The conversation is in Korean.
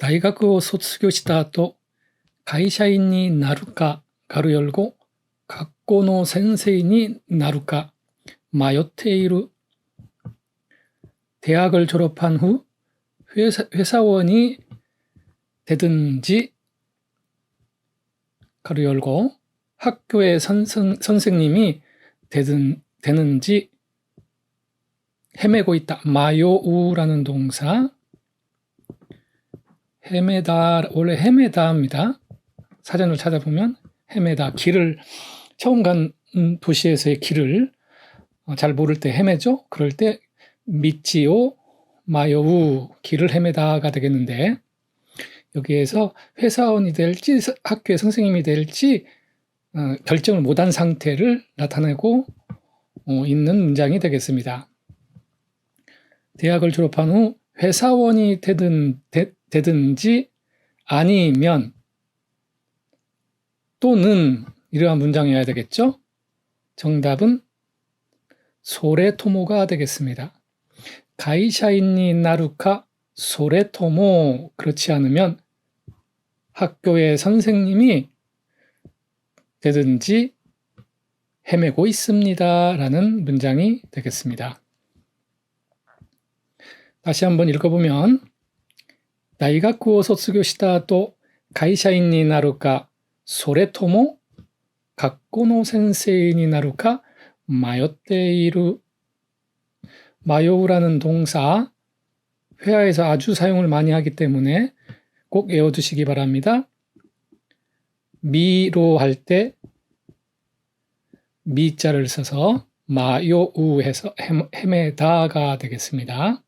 大学を卒業した後、会社員になるか、가로 열고,学校の先生になるか迷っている. 대학을 졸업한 후 회사, 회사원이 되든지, 가로 열고, 학교의 선생, 선생님이 되든, 되는지 헤매고 있다. 마요우라는 동사. 헤매다, 원래 헤매다입니다. 사전을 찾아보면 헤매다. 길을, 처음 간 음, 도시에서의 길을 어, 잘 모를 때 헤매죠? 그럴 때 미치오, 마요우, 길을 헤매다가 되겠는데, 여기에서 회사원이 될지 학교의 선생님이 될지 어, 결정을 못한 상태를 나타내고 어, 있는 문장이 되겠습니다. 대학을 졸업한 후 회사원이 되든, 되, 되든지 아니면 또는 이러한 문장이어야 되겠죠? 정답은 소레토모가 되겠습니다. 가이샤인니 나루카 소레토모 그렇지 않으면 학교의 선생님이 되든지 헤매고 있습니다. 라는 문장이 되겠습니다. 다시 한번 읽어보면 大学を卒業した後会社員になるかそれとも学校の先生になるか迷っている 마요우라는 동사 회화에서 아주 사용을 많이 하기 때문에 꼭 외워두시기 바랍니다. 미로 할 때 미자를 써서 마요우 해서 헤매다가 되겠습니다.